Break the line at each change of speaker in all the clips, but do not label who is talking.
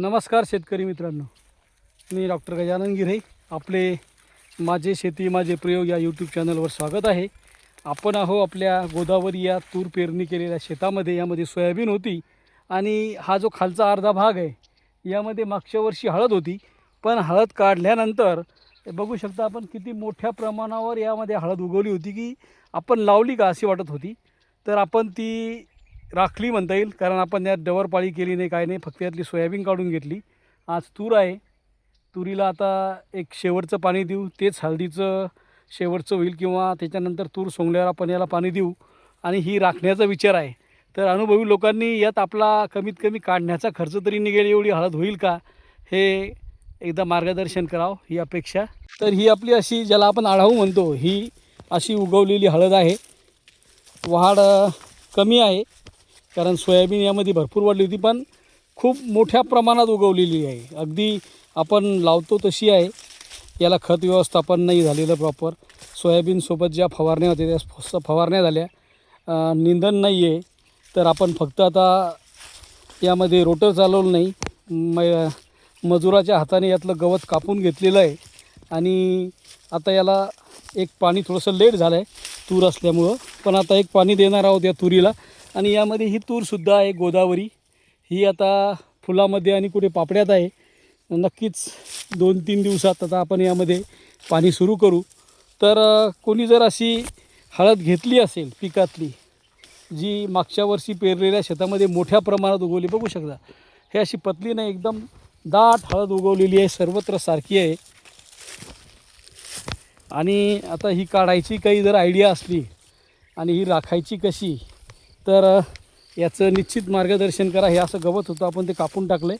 नमस्कार शेतकरी मित्रांनो. मी डॉक्टर गजानन गिरे आपले माझे शेती माझे प्रयोग या यूट्यूब चॅनलवर स्वागत आहे. आपण आहो आपल्या गोदावरी या तूर पेरणी केलेल्या शेतामध्ये. यामध्ये सोयाबीन होती आणि हा जो खालचा अर्धा भाग आहे यामध्ये मागच्या वर्षी हळद होती. पण हळद काढल्यानंतर बघू शकता आपण किती मोठ्या प्रमाणावर यामध्ये हळद उगवली होती की आपण लावली का अशी वाटत होती. तर आपण ती राखली म्हणता येईल. कारण आपण यात डवरपाळी केली नाही काय नाही. फक्त यातली सोयाबीन काढून घेतली. आज तूर आहे. तुरीला आता एक शेवटचं पाणी देऊ. तेच हळदीचं शेवटचं होईल किंवा त्याच्यानंतर तूर सोंगल्यावर आपण याला पाणी देऊ. आणि ही राखण्याचा विचार आहे. तर अनुभवी लोकांनी यात आपला कमीत कमी काढण्याचा खर्च तरी निघेल एवढी हळद होईल का? हे एकदा मार्गदर्शन करावं ही अपेक्षा. तर ही आपली अशी ज्याला आपण आढाऊ म्हणतो ही अशी उगवलेली हळद आहे. वाढ कमी आहे. कारण सोयाबीन यामध्ये भरपूर वाढली होती पण खूप मोठ्या प्रमाणात उगवलेली आहे. अगदी आपण लावतो तशी आहे. याला खत व्यवस्थापन नाही झालेलं प्रॉपर सोयाबीनसोबत ज्या फवारण्या होत्या त्या फवारण्या झाल्या. निंदन नाही आहे तर आपण फक्त आता यामध्ये रोटर चालवलं नाही. म मजुराच्या हाताने यातलं गवत कापून घेतलेलं आहे. आणि आता याला एक पाणी थोडंसं लेट झालं आहे तूर असल्यामुळं. पण आता एक पाणी देणार आहोत या तुरीला. आणि यामध्ये ही तूरसुद्धा आहे गोदावरी. ही आता फुलामध्ये आणि कुठे पापड्यात आहे. नक्कीच दोन तीन दिवसात आता आपण यामध्ये पाणी सुरू करू. तर कोणी जर अशी हळद घेतली असेल पिकातली जी मागच्या वर्षी पेरलेल्या शेतामध्ये मोठ्या प्रमाणात उगवली बघू शकता. हे अशी पतली नाही एकदम दाट हळद उगवलेली आहे सर्वत्र सारखी आहे. आणि आता ही काढायची काही जर आयडिया असली आणि ही राखायची कशी तर याचं निश्चित मार्गदर्शन करा. हे असं गवत होतं आपण ते कापून टाकलं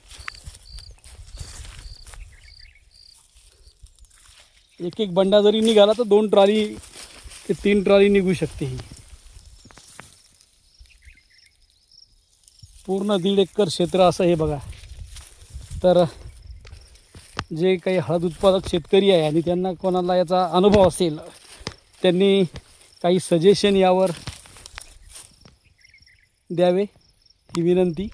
एक एक बंडा जरी निघाला तर दोन ट्रॉली ते तीन ट्रॉली निघू शकते ही. पूर्ण दीड एकर क्षेत्र असं हे बघा. तर जे काही हळद उत्पादक शेतकरी आहे आणि त्यांना कोणाला याचा अनुभव असेल त्यांनी काही सजेशन यावर द्यावे ही विनंती.